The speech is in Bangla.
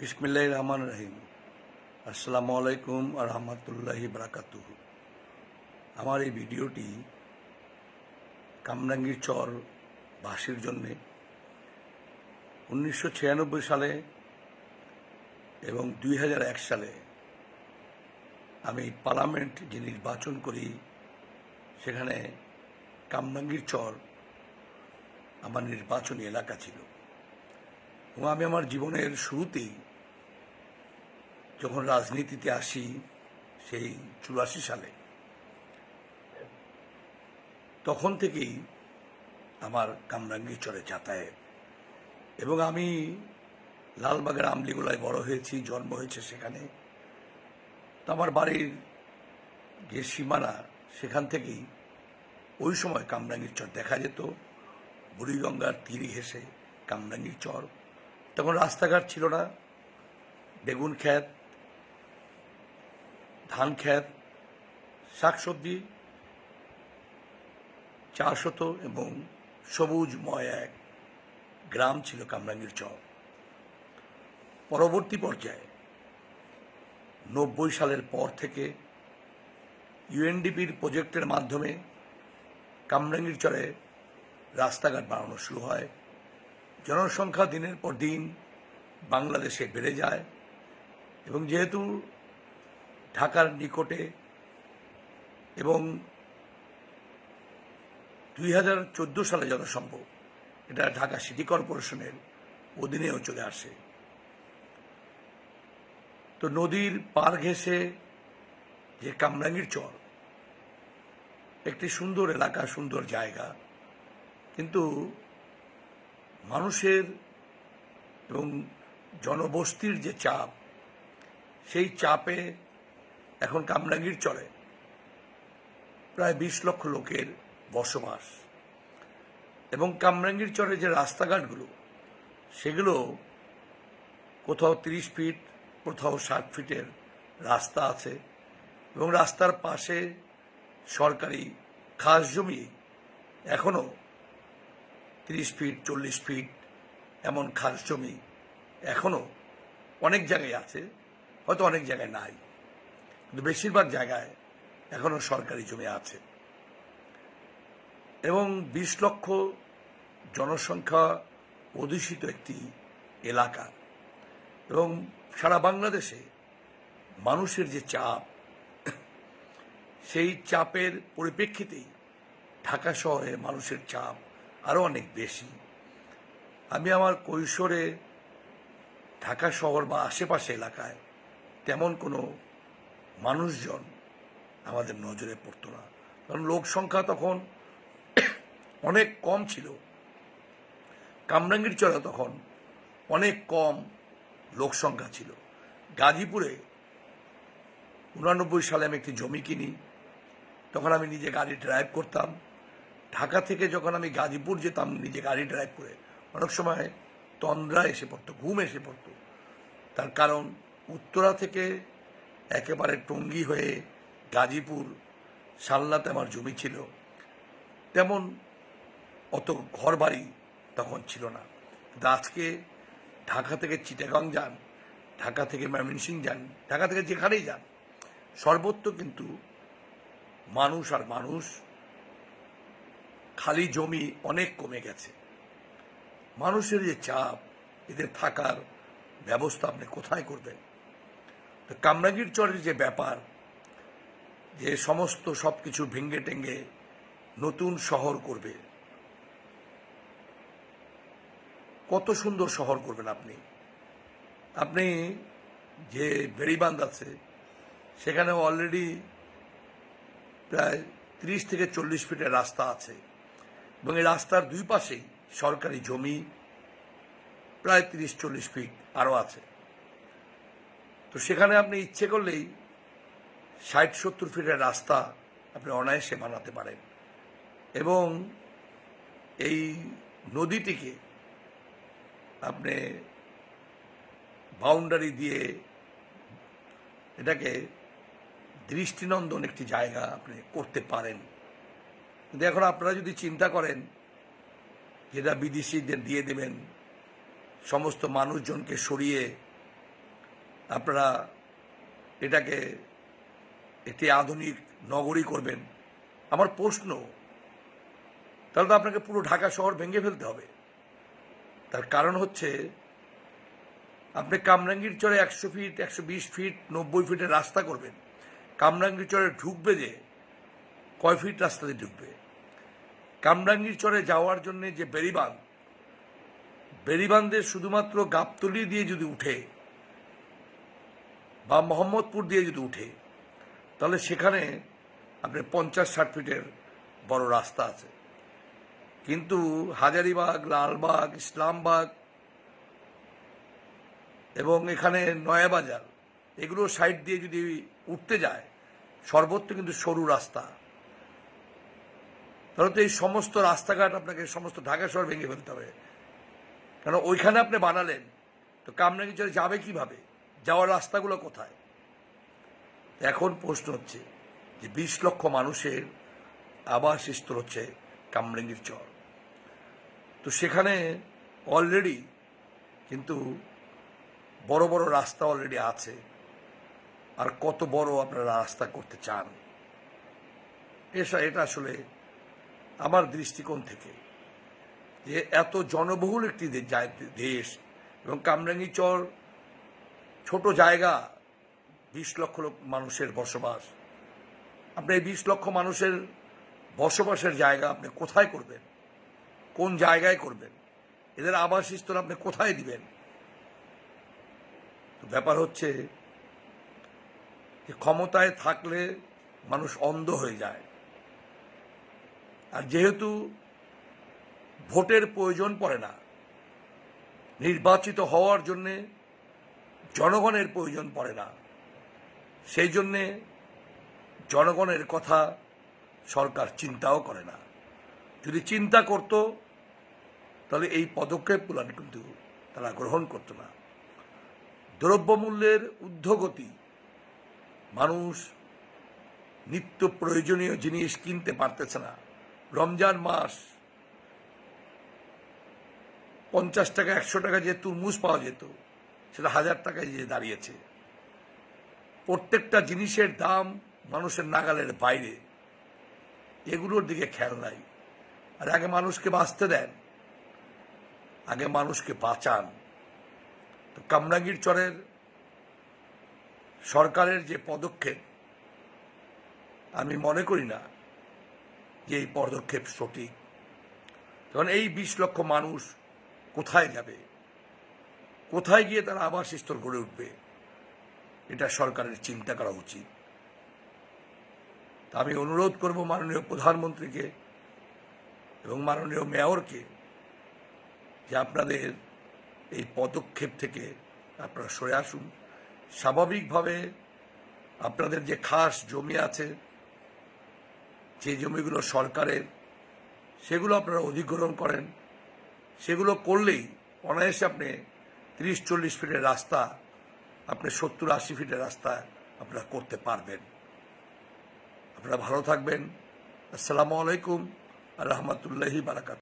বিসমিল্লাহ রহমান রহিম। আসসালামু আলাইকুম রহমতুল্লাহি বারাকাতুহ। আমার এই ভিডিওটি কামরাঙ্গীর চর বাসীর জন্যে উনিশশো ছিয়ানব্বই সালে এবং দুই হাজার এক সালে আমি পার্লামেন্ট যে নির্বাচন করি, সেখানে কামরাঙ্গীর চর আমার নির্বাচনী এলাকা ছিল। এবং আমি আমার জীবনের শুরুতেই যখন রাজনীতিতে আসি সেই চুরাশি সালে, তখন থেকেই আমার কামরাঙ্গি চরে যাতায়াত। এবং আমি লালবাগের আমলিগোলায় বড় হয়েছি, জন্ম হয়েছে সেখানে। তো আমার বাড়ির যে সীমানা, সেখান থেকেই ওই সময় কামরাঙ্গীর চর দেখা যেত। বুড়িগঙ্গার তীরে ঘেসে কামরাঙ্গীর চর। তখন রাস্তাঘাট ছিল না, বেগুন ক্ষেত ধান ক্ষেত, শাকসবজি চাষ হতো এবং সবুজময় এক গ্রাম ছিল কামরাঙ্গীর চর। পরবর্তী পর্যায়ে নব্বই সালের পর থেকে ইউএনডিপির প্রজেক্টের মাধ্যমে কামরাঙ্গীর চরে রাস্তাঘাট বানানো শুরু হয়। জনসংখ্যা দিনের পর দিন বাংলাদেশে বেড়ে যায় এবং যেহেতু ঢাকার নিকটে এবং দুই হাজার চোদ্দ সালে যত সম্ভব এটা ঢাকা সিটি কর্পোরেশনের অধীনেও চলে আসে। তো নদীর পার ঘেঁষে যে কামরাঙ্গীর চর, একটি সুন্দর এলাকা, সুন্দর জায়গা, কিন্তু মানুষের এবং জনবস্তির যে চাপ, সেই চাপে এখন কামরাঙ্গীর চলে। প্রায় বিশ লক্ষ লোকের বসবাস। এবং কামরাঙ্গীর চরে যে রাস্তাঘাটগুলো, সেগুলো কোথাও তিরিশ ফিট, কোথাও ষাট ফিটের রাস্তা আছে। এবং রাস্তার পাশে সরকারি খাস জমি এখনও তিরিশ ফিট, চল্লিশ ফিট এমন খাস জমি এখনও অনেক জায়গায় আছে, হয়তো অনেক জায়গায় নাই। কিন্তু বেশিরভাগ জায়গায় এখনও সরকারি জমি আছে। এবং বিশ লক্ষ জনসংখ্যা অধ্যুষিত একটি এলাকা। এবং সারা বাংলাদেশে মানুষের যে চাপ, সেই চাপের পরিপ্রেক্ষিতেই ঢাকা শহরে মানুষের চাপ আরও অনেক বেশি। আমি আমার কৈশোরে ঢাকা শহর বা আশেপাশে এলাকায় তেমন কোনো মানুষজন আমাদের নজরে পড়তো না। কারণ লোক সংখ্যা তখন অনেক কম ছিল। কামরাঙ্গীর চড়া তখন অনেক কম লোক সংখ্যা ছিল। গাজীপুরে উনানব্বই সালে আমি একটি জমি কিনি। তখন আমি নিজে গাড়ি ড্রাইভ করতাম। ঢাকা থেকে যখন আমি গাজীপুর যেতাম নিজে গাড়ি ড্রাইভ করে, অনেক সময় তন্দ্রা এসে পড়তো, ঘুম এসে পড়তো। তার কারণ উত্তরা থেকে একেবারে টঙ্গী হয়ে গাজীপুর সালনাতে আমার জমি ছিল। তেমন অত ঘর বাড়ি তখন ছিল না। কিন্তু আজকে ঢাকা থেকে চিটাগাং যান, ঢাকা থেকে ময়মনসিং যান, ঢাকা থেকে যেখানেই যান, সর্বত্র কিন্তু মানুষ আর মানুষ খালি জমি অনেক কমে গেছে। মানুষের যে চাপ, এদের থাকার ব্যবস্থা আপনি কোথায় করবেন? কামরাঙ্গীর চরের যে ব্যাপার যে সমস্ত সব কিছু ভেঙ্গে টেঙ্গে নতুন শহর করবে। কত সুন্দর শহর করবেন আপনি। আপনি যে বেড়িবান্ধ আছে সেখানে অলরেডি প্রায় ত্রিশ থেকে চল্লিশ ফিটের রাস্তা আছে। এবং এই রাস্তার দুই পাশেই সরকারি জমি, প্রায় তিরিশ চল্লিশ ফিট আরও আছে। তো সেখানে আপনি ইচ্ছে করলেই ষাট, সত্তর ফিটের রাস্তা আপনি অনায়াসে বানাতে পারেন। এবং এই নদীটিকে আপনি বাউন্ডারি দিয়ে এটাকে দৃষ্টিনন্দন একটি জায়গা আপনি করতে পারেন। কিন্তু এখন আপনারা যদি চিন্তা করেন যেটা বিদেশিদের দিয়ে দেবেন, সমস্ত মানুষজনকে সরিয়ে আপনারা এটাকে একটি আধুনিক নগরী করবেন। আমার প্রশ্ন, তাহলে তো আপনাকে পুরো ঢাকা শহর ভেঙে ফেলতে হবে। তার কারণ হচ্ছে, আপনি কামরাঙ্গীর চরে একশো ফিট, একশো বিশ ফিট, নব্বই ফিটের রাস্তা করবেন। কামরাঙ্গীর চরে ঢুকবে যে, কয় ফিট রাস্তাতে ঢুকবে? কামরাঙ্গীর চরে যাওয়ার জন্য যে বেরিবাঁধ বেরিবান্ধের শুধুমাত্র গাবতলি দিয়ে যদি উঠে বা মোহাম্মদপুর দিয়ে যদি উঠে, তাহলে সেখানে আপনি পঞ্চাশ ষাট ফিটের বড় রাস্তা আছে। কিন্তু হাজারিবাগ, লালবাগ, ইসলামবাগ এবং এখানে নয়াবাজার, এগুলো সাইড দিয়ে যদি উঠতে যায়, সর্বত্র কিন্তু সরু রাস্তা। তাহলে তো এই সমস্ত রাস্তাঘাট আপনাকে সমস্ত ঢাকা শহর ভেঙে ফেলতে হবে। কেন? ওইখানে আপনি বানালেন, তো কামরাঙ্গি চরে যাবে কীভাবে? যাওয়ার রাস্তাগুলো কোথায়? এখন প্রশ্ন হচ্ছে যে বিশ লক্ষ মানুষের আবাস স্থল হচ্ছে কামরাঙ্গির চর। তো সেখানে অলরেডি কিন্তু বড় বড় রাস্তা অলরেডি আছে। আর কত বড় আপনারা রাস্তা করতে চান? এসা, এটা আসলে আমার দৃষ্টিকোণ থেকে যে এত জনবহুল একটি দেশ এবং কামরাঙ্গি চর ছোট জায়গা, বিশ লক্ষ লোক মানুষের বসবাস। আপনি এই বিশ লক্ষ মানুষের বসবাসের জায়গা আপনি কোথায় করবেন? কোন জায়গায় করবেন? এদের আবাসস্থল আপনি কোথায় দিবেন? তো ব্যাপার হচ্ছে যে ক্ষমতায় থাকলে মানুষ অন্ধ হয়ে যায়। আর যেহেতু ভোটের প্রয়োজন পড়ে না, নির্বাচিত হওয়ার জন্যে জনগণের প্রয়োজন পড়ে না। সেই জন্যে জনগণের কথা সরকার চিন্তাও করে না। যদি চিন্তা করত, তাহলে এই পদক্ষেপগুলো কিন্তু তারা গ্রহণ করতো না। দ্রব্যমূল্যের ঊর্ধ্বগতি, মানুষ নিত্য প্রয়োজনীয় জিনিস কিনতে পারতেছে না। রমজান মাস, পঞ্চাশ টাকা, একশো টাকা যে তুরমুজ পাওয়া যেত সেটা হাজার টাকায় যে দাঁড়িয়েছে। প্রত্যেকটা জিনিসের দাম মানুষের নাগালের বাইরে। এগুলোর দিকে খেয়াল নাই। আর আগে মানুষকে বাঁচতে দেন, আগে মানুষকে বাঁচান। তো কামরাঙ্গীর চরের সরকারের যে পদক্ষেপ, আমি মনে করি না যে এই পদক্ষেপ সঠিক। তখন এই বিশ লক্ষ মানুষ কোথায় যাবে? কোথায় গিয়ে তারা আবাসস্থল গড়ে উঠবে? এটা সরকারের চিন্তা করা উচিত। তা আমি অনুরোধ করব মাননীয় প্রধানমন্ত্রীকে এবং মাননীয় মেয়রকে যে আপনাদের এই পদক্ষেপ থেকে আপনারা সরে আসুন। স্বাভাবিকভাবে আপনাদের যে খাস জমি আছে, যে জমিগুলো সরকারের, সেগুলো আপনারা অধিগ্রহণ করেন। সেগুলো করলেই অনায়াসে আপনি তিরিশ, চল্লিশ ফিটের রাস্তা, আপনি সত্তর, আশি ফিটের রাস্তা আপনারা করতে পারবেন। আপনারা ভালো থাকবেন। আসসালামু আলাইকুম রহমতুল্লাহি বারাকাত